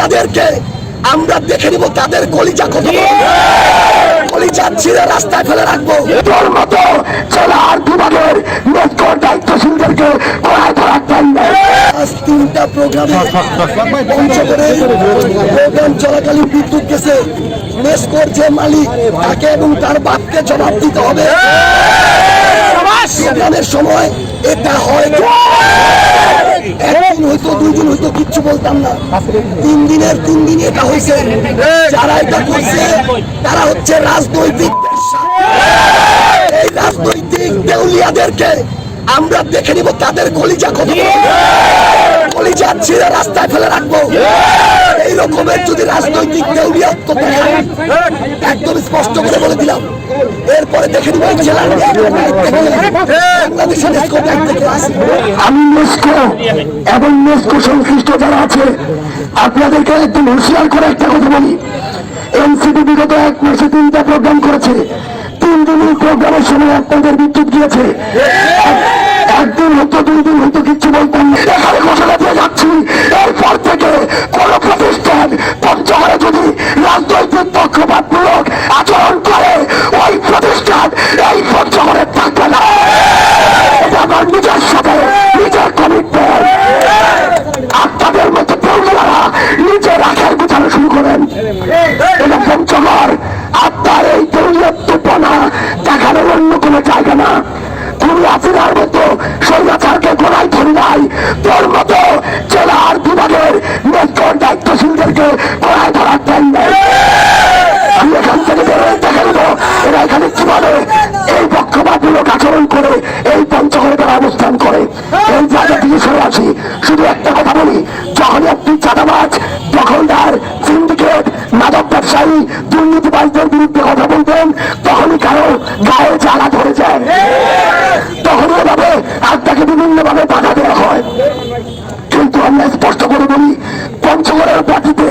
দেউলিয়াদেরকে আমরা দেখে নিব তাদের কলিজা কত। কলিজা ছিঁড়ে রাস্তায় ফেলে রাখব। তোর মতো জেলার বিভাগের দায়িত্বশীলদেরকে কোড়ায় ধরার টাইম আজ তিনটা প্রোগ্রামে পঞ্চগড়ে প্রোগ্রাম চলাকালীন বিদ্যুৎ গেছে। মেসকোর যে মালিক তাকে এবং তার বাপকে জবাব দিতে হবে। প্রোগ্রামের সময় এটা হয়তো হয়তো কিচ্ছু বলতাম না তিন দিনের, তিন এটা হয়েছে যারা এটা করছে, তারা হচ্ছে রাজনৈতিক। এই রাজনৈতিক দেউলিয়াদেরকে আমরা দেখে নিব তাদের কলিজা কত। কলিজা ছিঁড়ে রাস্তায় ফেলে রাখব এই রকমের যদি রাজনৈতিক দেউলিয়াত্ব দেখায় একদম স্পষ্ট করে বলে দিলাম। এরপরে দেখে নিব আমি নেস্কো এবং নেস্কো সংশ্লিষ্ট যারা আছে, আপনাদেরকে একদম হুঁশিয়ার করে একটা কথা বলি। এনসিপি বিগত এক মাসে তিনটা প্রোগ্রাম করেছে। তিন দিনের প্রোগ্রামের সময় আপনাদের বিদ্যুৎ গিয়েছে। এক- একদিন হয়তো দুই দিন হয়তো কিচ্ছু বলতাম ঘোষণা দিয়ে যাচ্ছি। এরপর থেকে জায়গা আছি। শুধু একটা কথা বলি যখন একটি চাঁদাবাজ, দখলদার সিন্ডিকেট মাদক ব্যবসায়ী, দুর্নীতিবাজদের বিরুদ্ধে কথা বলতেন, তখনই কারও গায়ে জ্বালা ধরে যায়। তখন এভাবে আর তাকে বিভিন্নভাবে বাধা দেওয়া হয়। কিন্তু আমরা স্পষ্ট করে বলি, পঞ্চগড়ের পার্টিতে